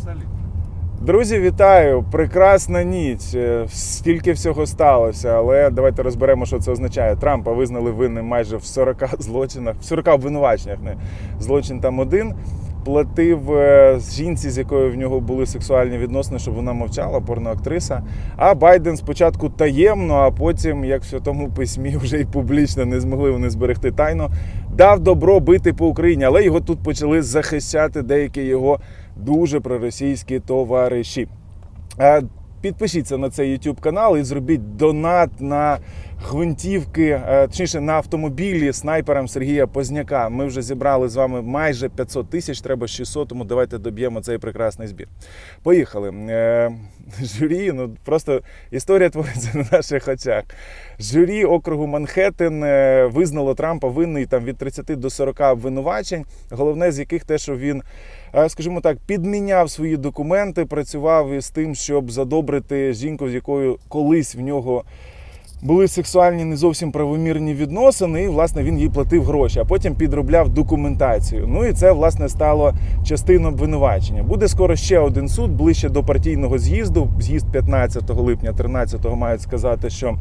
Абсолютно. Друзі, вітаю! Прекрасна ніч. Е, Стільки всього сталося, але давайте розберемо, що це означає. Трампа визнали винним майже в 40 злочинах, в 40 обвинуваченнях. Не злочин там один. Платив е, жінці, з якою в нього були сексуальні відносини, щоб вона мовчала, порноактриса. А Байден спочатку таємно, а потім, як в святому письмі, вже й публічно не змогли вони зберегти тайну, дав добро бити по Україні, але його тут почали захищати деякі його дуже проросійські товариші. Е, Підпишіться на цей YouTube канал і зробіть донат на гвинтівки, е, точніше на автомобілі снайперам Сергія Позняка. Ми вже зібрали з вами майже 500 тисяч, треба 600, тому давайте доб'ємо цей прекрасний збір. Поїхали. Е, Журі, ну просто історія твориться на наших очах. Журі округу Манхеттен е, визнало Трампа винний там від 30 до 40 обвинувачень. Головне з яких те, що він, скажімо так, підміняв свої документи, працював із тим, щоб задобрити жінку, з якою колись в нього. Були сексуальні не зовсім правомірні відносини, і власне він їй платив гроші, а потім підробляв документацію. Ну і це власне стало частиною обвинувачення. Буде скоро ще один суд ближче до партійного з'їзду. З'їзд 15 липня, 13 мають сказати, що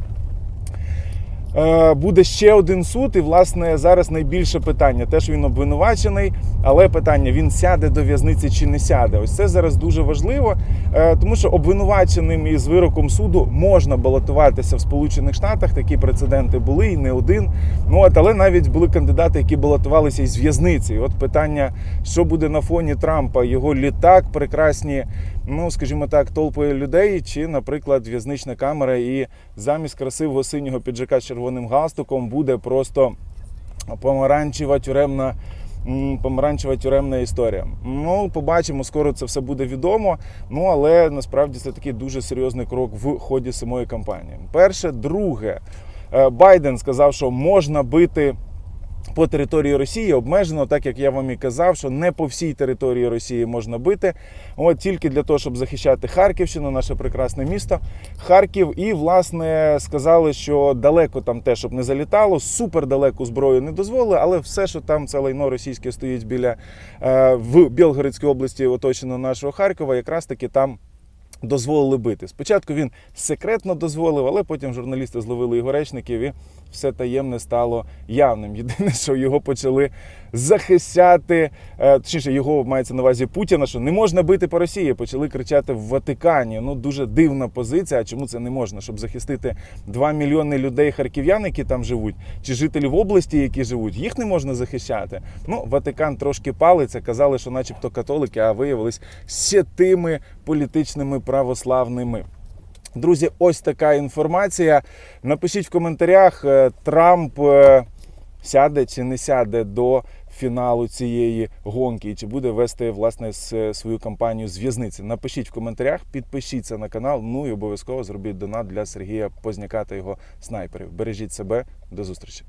буде ще один суд, і власне зараз найбільше питання. Теж він обвинувачений, але питання він сяде до в'язниці чи не сяде. Ось це зараз дуже важливо, е, тому що обвинуваченим із вироком суду можна балотуватися в Сполучених Штатах. Такі прецеденти були і не один. Ну от але навіть були кандидати, які балотувалися із в'язниці. От питання, що буде на фоні Трампа, його літак, прекрасні. Ну, скажімо так, толпи людей, чи, наприклад, в'язнична камера, і замість красивого синього піджака з червоним галстуком буде просто помаранчева тюремна. Помаранчева тюремна історія. Ну, побачимо, скоро це все буде відомо. Ну, але насправді це такий дуже серйозний крок в ході самої кампанії. Перше, друге, Е, Байден сказав, що можна бити по території Росії обмежено, так як я вам і казав, що не по всій території Росії можна бити. От тільки для того, щоб захищати Харківщину, наше прекрасне місто, Харків. І власне сказали, що далеко там те, щоб не залітало, супер далеку зброю не дозволили, але все, що там це лайно російське стоїть біля е, в Білгородській області, оточено нашого Харкова, якраз таки там. Дозволили бити. Спочатку він секретно дозволив, але потім журналісти зловили його речників і все таємне стало явним. Єдине, що його почали захищати, е, точніше, його мається на увазі Путіна, що не можна бити по Росії. Почали кричати в Ватикані. Ну дуже дивна позиція. А чому це не можна? Щоб захистити 2 мільйони людей харків'ян, які там живуть, чи жителів області, які живуть, їх не можна захищати. Ну, Ватикан трошки палиться, казали, що, начебто, католики, а виявились святими політичними православними. Друзі, ось така інформація. Напишіть в коментарях, е, Трамп е, сяде чи не сяде до фіналу цієї гонки, і чи буде вести власне свою кампанію з в'язниці. Напишіть в коментарях, підпишіться на канал. Ну і обов'язково зробіть донат для Сергія Позняка та його снайперів. Бережіть себе, до зустрічі.